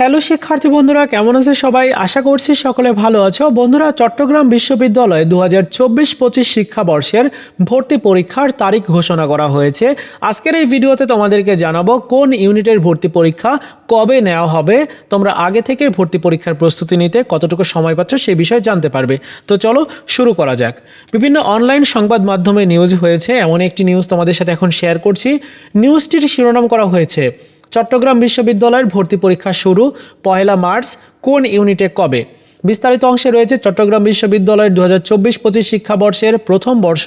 Hello শিক্ষার্থী বন্ধুরা, কেমন আছে সবাই? আশা করছি সকলে ভালো আছো। বন্ধুরা, চট্টগ্রাম বিশ্ববিদ্যালয়ে দু হাজার চব্বিশ পঁচিশ শিক্ষাবর্ষের ভর্তি পরীক্ষার তারিখ ঘোষণা করা হয়েছে। আজকের এই ভিডিওতে তোমাদেরকে জানাব কোন ইউনিটের ভর্তি পরীক্ষা কবে নেওয়া হবে। তোমরা আগে থেকে ভর্তি পরীক্ষার প্রস্তুতি নিতে কতটুকু সময় পাচ্ছ সেই বিষয়ে জানতে পারবে। তো চলো শুরু করা যাক। বিভিন্ন অনলাইন সংবাদ মাধ্যমে নিউজ হয়েছে। এমন একটি নিউজ তোমাদের সাথে এখন শেয়ার করছি। নিউজটির শিরোনাম করা হয়েছে চট্টগ্রাম বিশ্ববিদ্যালয়ের ভর্তি পরীক্ষা শুরু পয়লা মার্চ, কোন ইউনিটে কবে? বিস্তারিত অংশে রয়েছে চট্টগ্রাম বিশ্ববিদ্যালয়ের দু হাজার চব্বিশ পঁচিশ শিক্ষাবর্ষের প্রথম বর্ষ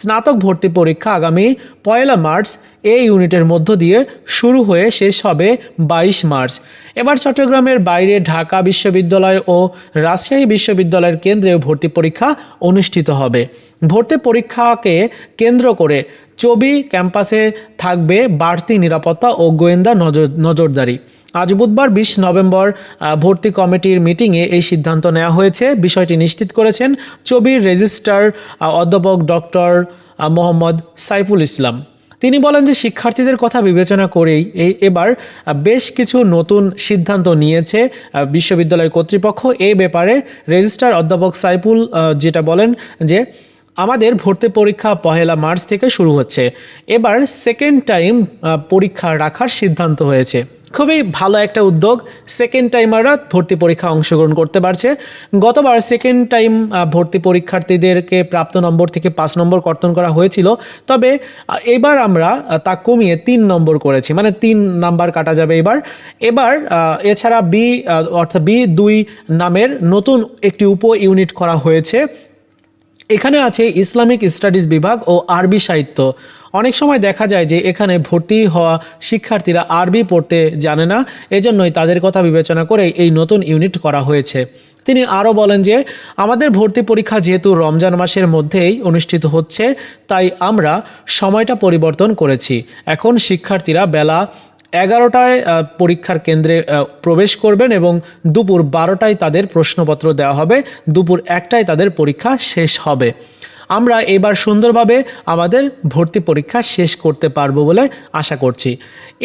স্নাতক ভর্তি পরীক্ষা আগামী পয়লা মার্চ। এই ইউনিটের মধ্য দিয়ে শুরু হয়ে শেষ হবে বাইশ মার্চ। এবার চট্টগ্রামের বাইরে ঢাকা বিশ্ববিদ্যালয় ও রাজশাহী বিশ্ববিদ্যালয়ের কেন্দ্রেও ভর্তি পরীক্ষা অনুষ্ঠিত হবে। ভর্তি পরীক্ষাকে কেন্দ্র করে চবি ক্যাম্পাসে থাকবে বাড়তি নিরাপত্তা ও গোয়েন্দা নজর, নজরদারি। আজ বুধবার বিশ নভেম্বর ভর্তি কমিটির মিটিংয়ে এই সিদ্ধান্ত নেওয়া হয়েছে। বিষয়টি নিশ্চিত করেছেন চবির রেজিস্ট্রার অধ্যাপক ডক্টর মোহাম্মদ সাইফুল ইসলাম। তিনি বলেন যে শিক্ষার্থীদের কথা বিবেচনা করেই এই এবার বেশ কিছু নতুন সিদ্ধান্ত নিয়েছে বিশ্ববিদ্যালয় কর্তৃপক্ষ। এই ব্যাপারে রেজিস্ট্রার অধ্যাপক সাইফুল যেটা বলেন যে আমাদের ভর্তি পরীক্ষা পহেলা মার্চ থেকে শুরু হচ্ছে। এবার সেকেন্ড টাইম পরীক্ষা রাখার সিদ্ধান্ত হয়েছে। খুবই ভালো একটা উদ্যোগ। সেকেন্ড টাইমাররা ভর্তি পরীক্ষা অংশগ্রহণ করতে পারছে। গতবার সেকেন্ড টাইম ভর্তি পরীক্ষার্থীদেরকে প্রাপ্ত নম্বর থেকে পাঁচ নম্বর কর্তন করা হয়েছিল। তবে এবার আমরা তা কমিয়ে তিন নম্বর করেছি। মানে তিন নাম্বার কাটা যাবে এবার। এবার এছাড়া বি অর্থাৎ বি দুই নামের নতুন একটি উপ ইউনিট করা হয়েছে। এখানে আছে ইসলামিক স্টাডিজ বিভাগ ও আরবি সাহিত্য। অনেক সময় দেখা যায় যে এখানে ভর্তি হওয়া শিক্ষার্থীরা আরবি পড়তে জানে না, এজন্যই তাদের কথা বিবেচনা করে এই নতুন ইউনিট করা হয়েছে। তিনি আরও বলেন যে, আমাদের ভর্তি পরীক্ষা যেহেতু রমজান মাসের মধ্যেই অনুষ্ঠিত হচ্ছে, তাই আমরা সময়টা পরিবর্তন করেছি। এখন শিক্ষার্থীরা বেলা এগারোটায় পরীক্ষার কেন্দ্রে প্রবেশ করবেন এবং দুপুর বারোটায় তাদের প্রশ্নপত্র দেওয়া হবে। দুপুর একটায় তাদের পরীক্ষা শেষ হবে। আমরা এবার সুন্দরভাবে আমাদের ভর্তি পরীক্ষা শেষ করতে পারব বলে আশা করছি।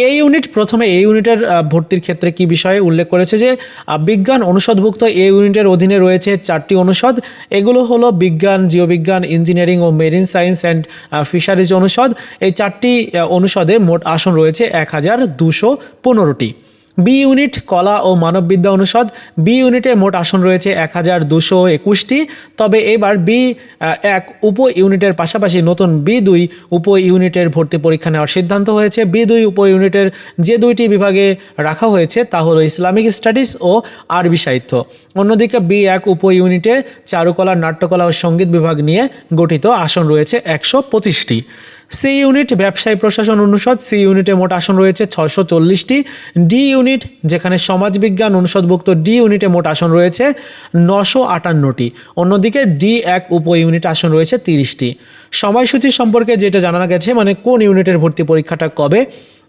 এই ইউনিট প্রথমে এই ইউনিটের ভর্তির ক্ষেত্রে কি বিষয়ে উল্লেখ করেছে যে বিজ্ঞান অনুষদভুক্ত এই ইউনিটের অধীনে রয়েছে চারটি অনুষদ। এগুলো হলো বিজ্ঞান জীববিজ্ঞান ইঞ্জিনিয়ারিং ও মেরিন সায়েন্স অ্যান্ড ফিশারিজ অনুষদ। এই চারটি অনুষদে মোট আসন রয়েছে এক হাজার দুশো পনেরোটি। বি ইউনিট কলা ও মানববিদ্যা অনুষদ, বি ইউনিটের মোট আসন রয়েছে এক হাজার দুশো একুশটি। তবে এবার বি এক উপ ইউনিটের পাশাপাশি নতুন বি দুই উপ ইউনিটের ভর্তি পরীক্ষা নেওয়ার সিদ্ধান্ত হয়েছে। বি দুই উপ ইউনিটের যে দুইটি বিভাগে রাখা হয়েছে তা হলো ইসলামিক স্টাডিজ ও আরবি সাহিত্য। অন্যদিকে বি এক উপ ইউনিটে চারুকলা, নাট্যকলা ও সংগীত বিভাগ নিয়ে গঠিত আসন রয়েছে একশো পঁচিশটি। সি ইউনিট ব্যবসায় প্রশাসন অনুষদ সি ইউনিটে মোট আসন রয়েছে ছশো চল্লিশটি। ডি ইউনিট যেখানে সমাজবিজ্ঞান অনুষদভুক্ত ডি ইউনিটে মোট আসন রয়েছে নশো আটান্নটি। অন্যদিকে ডি এক উপ ইউনিট আসন রয়েছে তিরিশটি। সময়সূচি সম্পর্কে যেটা জানা গেছে মানে কোন ইউনিটের ভর্তি পরীক্ষাটা কবে?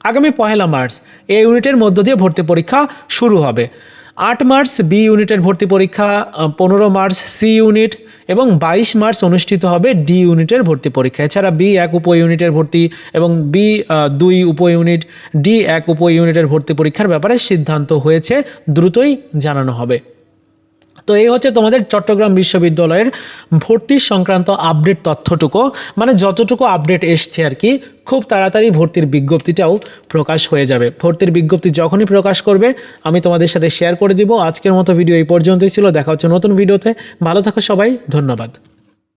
আগামী পহেলা মার্চ এই ইউনিটের মধ্য দিয়ে ভর্তি পরীক্ষা শুরু হবে। আট মার্চ বি ইউনিটের ভর্তি পরীক্ষা পনেরো মার্চ সি ইউনিট এবং বাইশ মার্চ অনুষ্ঠিত হবে ডি ইউনিটের ভর্তি পরীক্ষা। এছাড়া বি এক উপ ইউনিটের ভর্তি এবং বি দুই উপ ইউনিট, ডি এক উপ ইউনিটের ভর্তি পরীক্ষার ব্যাপারে সিদ্ধান্ত হয়েছে, দ্রুতই জানানো হবে। তো এই হচ্ছে তোমাদের চট্টগ্রাম বিশ্ববিদ্যালয়ের ভর্তি সংক্রান্ত আপডেট তথ্যটুকু। মানে যতটুকু আপডেট এসছে আর কি, খুব তাড়াতাড়ি ভর্তির বিজ্ঞপ্তিটাও প্রকাশ হয়ে যাবে। ভর্তির বিজ্ঞপ্তি যখনই প্রকাশ করবে, আমি তোমাদের সাথে শেয়ার করে দিব। আজকের মতো ভিডিও এই পর্যন্তই ছিল। দেখা হচ্ছে নতুন ভিডিওতে ভালো থাকো সবাই, ধন্যবাদ।